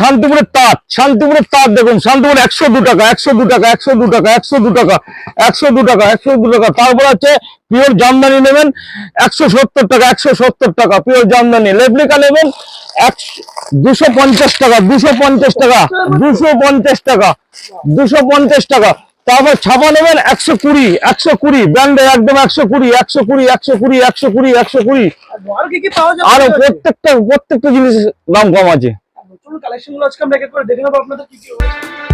শান্তিপুরের তাঁত শান্তিপুরের তাঁত দেখুন শান্তিপুর একশো দু টাকা একশো দু টাকা একশো দু টাকা একশো দু টাকা একশো দু টাকা একশো দু টাকা। তারপর আছে পিওর জামদানি নেবেন একশো সত্তর টাকা একশো সত্তর টাকা পিওর জামদানি। লেবলিকা নেবেন দুশো পঞ্চাশ টাকা দুশো পঞ্চাশ টাকা দুশো পঞ্চাশ টাকা দুশো পঞ্চাশ টাকা। তারপর ছাপা নেবেন একশো কুড়ি একশো কুড়ি ব্র্যান্ডে একদম একশো কুড়ি একশো কুড়ি একশো কুড়ি একশো কুড়ি একশো কুড়ি। আর প্রত্যেকটা প্রত্যেকটা জিনিসের দাম কম আছে। চলুন কালেকশনগুলো আজকে আমরা এক করে দেখে নেব আপনাদের কি কি রয়েছে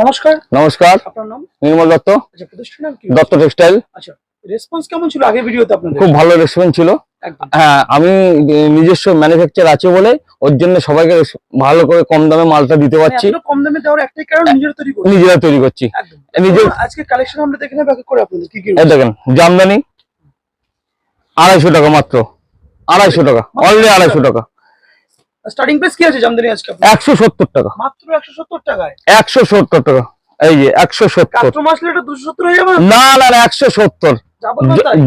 নমস্কার। নমস্কার। আপনার নাম? নির্মল দত্ত। আচ্ছা প্রতিষ্ঠান নাম কি? দত্ত টেক্সটাইল। আচ্ছা রেসপন্স কেমন ছিল আগে ভিডিওতে আপনাদের? খুব ভালো রেস্টুরেন্ট ছিল। হ্যাঁ আমি নিজস্ব ম্যানুফ্যাকচার আছে বলে ওর জন্য সবাইকে ভালো করে কম দামে মালটা দিতে মানে পারছি। কম দামে দেওয়ার একটাই কারণ নিজের তৈরি করুন নিজেরা তৈরি করছি। নিজের আজকে কালেকশন আমরা দেখে নেব করে আপনাদের কি কি দেখেন জামদানি আড়াইশো টাকা মাত্র। আড়াইশো টাকা অনলি আড়াইশো টাকা। স্টার্টিং প্রাইস কি আছে জামদানি আজকে আপনার? একশো সত্তর টাকা। মাত্র একশো সত্তর টাকায়? একশো সত্তর টাকা। এই যে একশো সত্তর। কাস্টমার আসলে এটা দুশো সত্তর হয়ে যাবে না? না না না একশো সত্তর।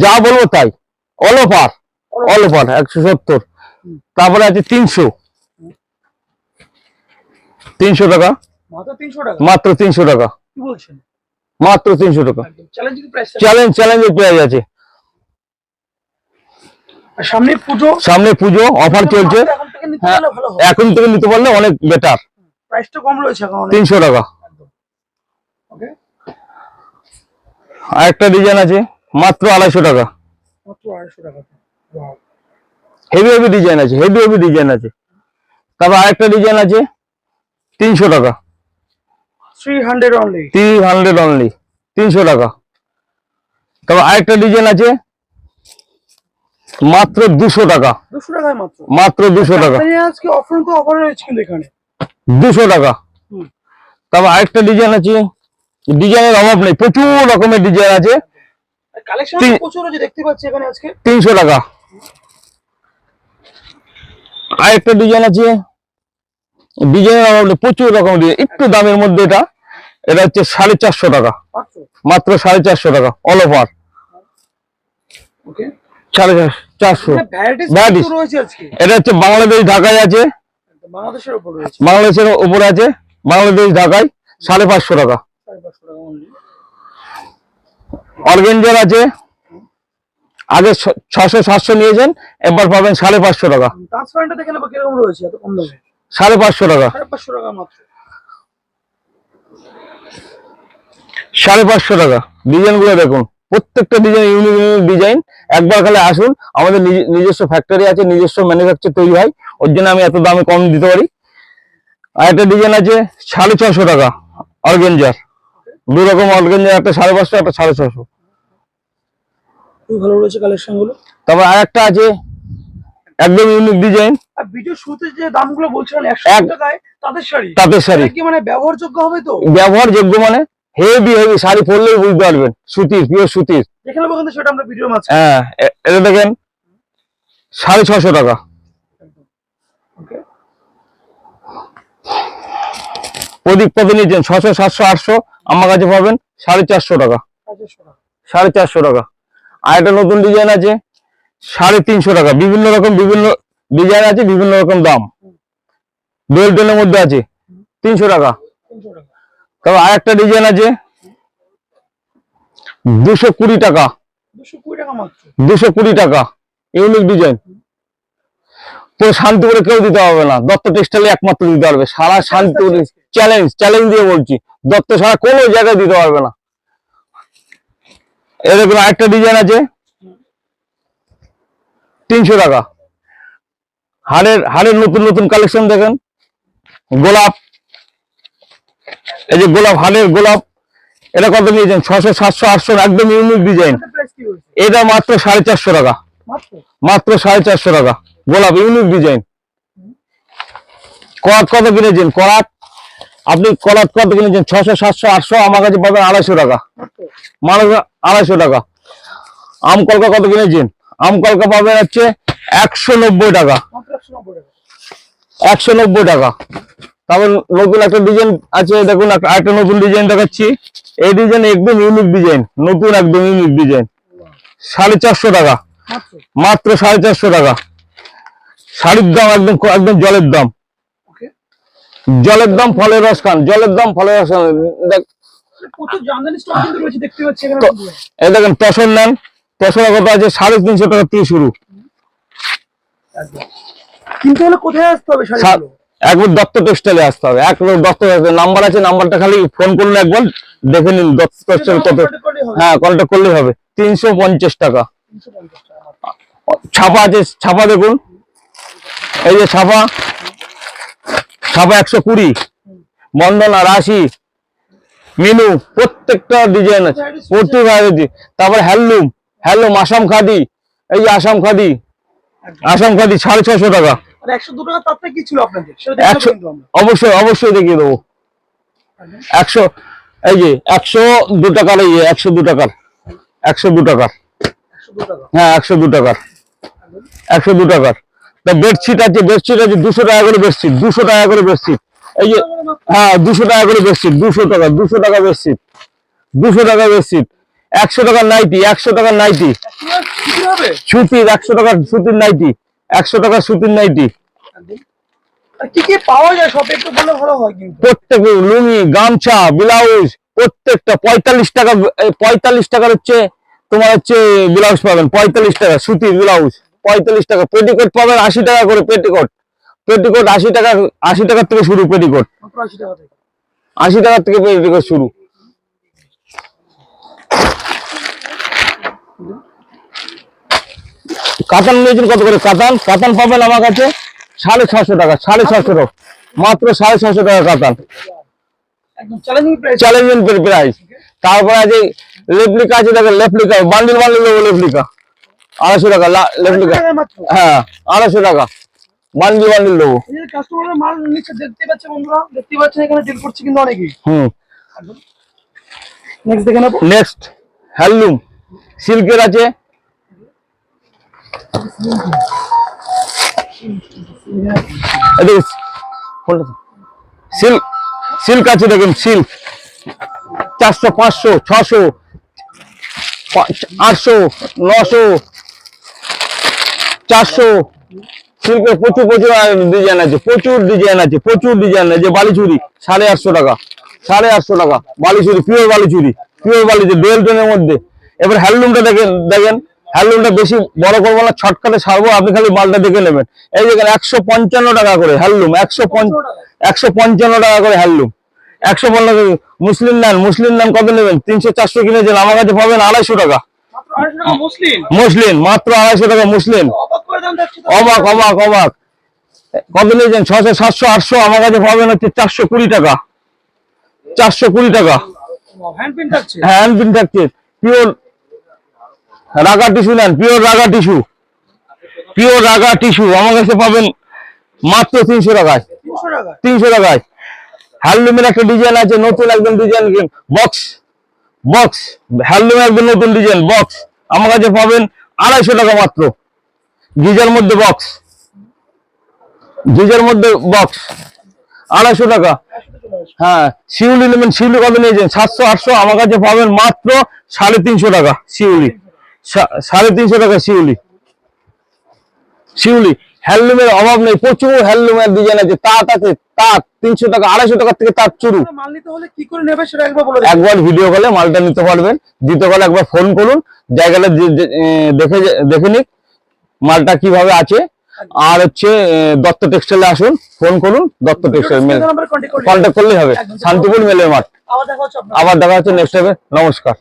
যা বলব তাই। অল অফার অল অফার একশো সত্তর। তারপরে আছে তিনশো। তিনশো টাকা। মাত্র তিনশো টাকা? মাত্র তিনশো টাকা। কি বলছেন? মাত্র তিনশো টাকা। চ্যালেঞ্জিং প্রাইস চ্যালেঞ্জ চ্যালেঞ্জের পেঁয়াজ আছে। সামনে পুজো? সামনে পুজো অফার চলছে। এখন থেকে নিতে হ্যাঁ। পারলে এখন থেকে নিতে পারলে অনেক বেটার প্রাইসটা কম রয়েছে এখন অনেক। তিনশো টাকা। ওকে আরেকটা ডিজাইন আছে মাত্র আড়াইশো টাকা। মাত্র. হেভি হেভি ডিজাইন আছে হেভি হেভি ডিজাইন আছে। তারপর আরেকটা ডিজাইন আছে তিনশো টাকা। 300 অনলি থ্রি হান্ড্রেড অনলি তিনশো টাকা। তারপর আরেকটা ডিজাইন আছে মাত্র দুশো টাকা। 200 টাকায় মাত্র? মাত্র দুশো টাকা। আজকে অফার তো অফার রয়েছে কিন্তু এখানে। দুশো টাকা। তারপর আরেকটা ডিজাইন আছে। ডিজাইনের অভাব নেই প্রচুর রকমের ডিজাইন আছে। কালেকশন প্রচুর রয়েছে দেখতে পাচ্ছি এখানে আজকে। তিনশো টাকা। আরেকটা ডিজাইন আছে। ডিজাইনের অভাব নেই প্রচুর রকমের ডিজাইন একটু দামের মধ্যে এটা। এটা হচ্ছে সাড়ে চারশো টাকা। মাত্র? মাত্র সাড়ে চারশো টাকা অল ওভার ওকে সাড়ে চার- চারশো। আজকে। এটা হচ্ছে বাংলাদেশ ঢাকায় আছে। বাংলাদেশের উপর আছে। বাংলাদেশ ঢাকায় সাড়ে পাঁচশো টাকা। অর্গেঞ্জার আছে। আগে ছশো সাতশো নিয়েছেন এবার পাবেন সাড়ে পাঁচশো টাকা। সাড়ে পাঁচশো টাকা। সাড়ে পাঁচশো টাকা মাত্র। সাড়ে পাঁচশো টাকা। ডিজাইনগুলো দেখুন। প্রত্যেকটা ডিজাইন ইউনিক ইউনিক ডিজাইন একবার খালি আসুন আমাদের নিজ- নিজস্ব ফ্যাক্টরি আছে নিজস্ব ম্যানুফ্যাকচার তৈরি হয় ওর জন্য আমি এত দামে কম দিতে পারি। আর একটা ডিজাইন আছে সাড়ে ছশো টাকা অর্গেঞ্জার দু রকম অর্গেঞ্জার একটা সাড়ে পাঁচশো একটা সাড়ে ছশো ভালো রয়েছে কালেকশন তারপর আর একটা আছে একদম ইউনিক ডিজাইন আর ভিডিও শুরুতে যে দামগুলো বলছিলেন টাকায় তাদের শাড়ি। শাড়ি। কি মানে ব্যবহারযোগ্য হবে তো? ব্যবহারযোগ্য মানে হেভি হেভি শাড়ি পরলেই বুঝতে পারবেন। সুতির পিওর সুতির। হ্যাঁ এটা দেখেন সাড়ে ছশো টাকা। প্রদীপ কত নিয়েছেন ছশো সাতশো আটশো। আমার কাছে পাবেন সাড়ে চারশো টাকা। সাড়ে চারশো টাকা। আর একটা নতুন ডিজাইন আছে সাড়ে তিনশো টাকা। বিভিন্ন রকম বিভিন্ন ডিজাইন আছে বিভিন্ন রকম দাম। টোনের মধ্যে আছে তিনশো টাকা। তবে আর একটা ডিজাইন আছে। দুশো কুড়ি টাকা। দুশো কুড়ি টাকা ইউনিক ডিজাইন পুরো শান্তিপুরে কেউ দিতে পারবে না। দত্ত টেক্সটাইলে একমাত্র দিতে পারবে। সারা শান্তিপুরে চ্যালেঞ্জ চ্যালেঞ্জ দিয়ে বলছি। দত্ত সারা কোনো জায়গায় দিতে পারবে না। এরকম আরেকটা ডিজাইন আছে। তিনশো টাকা। হাড়ের হাড়ের নতুন নতুন কালেকশন দেখেন। গোলাপ। এই যে গোলাপ হালের গোলাপ এটা কত নিয়েছেন? ছশো সাতশো আটশো একদম ইউনিক ডিজাইন এটা মাত্র সাড়ে চারশো টাকা। মাত্র? সাড়ে চারশো টাকা। গোলাপ ইউনিক ডিজাইন করাত কত কিনেছেন? করাত আপনি করাত কত কিনেছেন? ছশো সাতশো আটশো আমার কাছে পাবেন আড়াইশো টাকা। মানুষ আড়াইশো টাকা। আম কলকা কত কিনেছেন? আম কলকা পাবেন হচ্ছে একশো নব্বই টাকা। একশো নব্বই টাকা। তারপর নতুন একটা ডিজাইন আছে দেখুন একটা নতুন ডিজাইন দেখাচ্ছি। এই ডিজাইন একদম ইউনিক ডিজাইন নতুন একদম ইউনিক ডিজাইন সাড়ে চারশো টাকা। মাত্র? সাড়ে চারশো টাকা। শাড়ির দাম একদম একদম জলের দাম। জলের দাম ফলের রস খান জলের দাম ফলের রস খান। এই দেখেন তসর নেন। তসরা কত আছে সাড়ে তিনশো টাকা থেকে শুরু। কিন্তু কোথায় আসতে হবে একবার দত্ত টেক্সটাইলে আসতে হবে। একবার দত্ত নাম্বার আছে নাম্বারটা খালি ফোন করুন একবার দেখে নিন দত্ত টেক্সটাইল কত। হ্যাঁ কন্ট্যাক্ট করলেই হবে। তিনশো পঞ্চাশ টাকা। 350 টাকা মাত্র। ছাপা আছে ছাপা দেখুন। এই যে ছাপা ছাপা একশো কুড়ি। বন্দনা রাশি মিনু প্রত্যেকটা ডিজাইন আছে। প্রতি ভ্যারাইটি তারপর হ্যান্ডলুম হ্যান্ডলুম আসাম খাদি। এই যে আসাম খাদি আসাম খাদি সাড়ে ছশো টাকা। আর একশো দু টাকা তাতে কি ছিল আপনাদের? সেটা দেখতে একশো কিন্তু আমরা। অবশ্যই অবশ্যই দেখিয়ে দেবো। একশো এই যে টাকার এই টাকা হ্যাঁ একশো দু টাকার। একশো দু টাকার। তা বেডশিট আছে বেডশিট আছে দুশো টাকা করে বেডশিট দুশো টাকা করে বেডশিট। এই যে হ্যাঁ দুশো টাকা করে বেডশিট দুশো টাকা দুশো টাকা বেডশিট দুশো টাকা বেডশিট একশো টাকার নাইটি একশো টাকার নাইটি। সুতির একশো টাকার সুতির নাইটি। একশো টাকার সুতির নাইটি। কি কি পাওয়া যায় সব একটু বললে ভালো হয় কিন্তু। প্রত্যেক লুঙ্গি গামছা ব্লাউজ প্রত্যেকটা পঁয়তাল্লিশ টাকা পঁয়তাল্লিশ টাকার হচ্ছে তোমার হচ্ছে ব্লাউজ পাবেন পঁয়তাল্লিশ টাকা সুতির ব্লাউজ পঁয়তাল্লিশ টাকা পেটিকোট পাবেন আশি টাকা করে পেটিকোট। পেটিকোট আশি টাকা আশি টাকার থেকে শুরু পেটিকোট। টাকা আশি টাকার থেকে পেটিকোট শুরু। কাতান নিয়েছেন কত করে? কাতান কাতান পাবেন আমার কাছে সাড়ে ছশো টাকা সাড়ে ছশো টাকা মাত্র সাড়ে ছশো টাকা কাতান চ্যালেঞ্জিং প্রাইস তারপরে আছে লেপলিকা আছে দেখেন লেপলিকা বান্ডিল বান্ডিল দেবো লেপলিকা। আড়াইশো টাকা লেপলিকা। হ্যাঁ আড়াইশো টাকা। বান্ডিল বান্ডিল দেবো এই মাল নিচ্ছে দেখতে পাচ্ছে বন্ধুরা দেখতে পাচ্ছেন এখানে ডিল করছে কিন্তু অনেকেই। হুম। নেক্সট দেখে নেব। নেক্সট হ্যান্ডলুম সিল্কের আছে। সিল্ক সিল্ক আছে দেখুন সিল্ক চারশো, পাঁচশো, ছশো আটশো, নশো, চারশো। সিল্কের প্রচুর প্রচুর ডিজাইন আছে, প্রচুর ডিজাইন আছে, প্রচুর ডিজাইন আছে। বালিচুরি, সাড়ে আটশো টাকা, সাড়ে আটশো টাকা। Baluchari pure Baluchari pure Baluchari dual টোনের মধ্যে। এবার হ্যান্ডলুমটা দেখেন দেখেন। হ্যান্ডলুমটা বেশি বড় করব না ছটকাটে ছাড়বো আপনি খালি মালটা দেখে নেবেন। এই দেখেন একশো পঞ্চান্ন টাকা করে হ্যান্ডলুম একশো একশো পঞ্চান্ন টাকা। করে হ্যান্ডলুম। একশো পঞ্চান্ন মুসলিম নেন মুসলিম নেন কত নেবেন? তিনশো চারশো কিনেছেন আমার কাছে পাবেন আড়াইশো টাকা। মুসলিম? মাত্র আড়াইশো টাকা মুসলিম। অবাক অবাক অবাক কত নিয়েছেন? ছশো সাতশো আটশো আমার কাছে পাবেন হচ্ছে চারশো কুড়ি টাকা। চারশো কুড়ি টাকা। হ্যান্ড প্রিন্ট থাকছে? হ্যাঁ হ্যান্ড প্রিন্ট থাকছে। পিওর রাগা টিস্যু নেন pure raga tissue. Pure raga tissue আমার কাছে পাবেন মাত্র তিনশো টাকায়। তিনশো টাকা তিনশো টাকায়। হ্যান্ডলুমের একটা ডিজাইন আছে নতুন একদম ডিজাইন বক্স বক্স হ্যান্ডলুমের একদম নতুন ডিজাইন বক্স আমার কাছে পাবেন আড়াইশো টাকা মাত্র। গিজার মধ্যে বক্স গিজার মধ্যে বক্স আড়াইশো টাকা। হ্যাঁ শিউলি নেবেন শিউলি কত নিয়েছেন? সাতশো আটশো আমার কাছে পাবেন মাত্র সাড়ে তিনশো টাকা শিউলি। সাড়ে তিনশো টাকা শিউলি। শিউলি হ্যান্ডলুমের অভাব নেই প্রচুর হ্যান্ডলুমের ডিজাইন আছে তাঁত আছে তাঁত তিনশো টাকা আড়াইশো টাকার থেকে তাঁত মাল সেটা একবার ভিডিও কলে মালটা নিতে পারবেন দ্বিতীয় কলে একবার ফোন করুন জায়গাটা দেখে দেখে নিক মালটা কীভাবে আছে। আর হচ্ছে দত্ত টেক্সটাইলে আসুন ফোন করুন দত্ত টেক্সটাইল মেল। কন্ট্যাক্ট করলেই হবে শান্তিপুর মেলের মাঠ। আবার দেখা হচ্ছে আপনার আবার দেখা হচ্ছে নেক্সট টাইমে নমস্কার।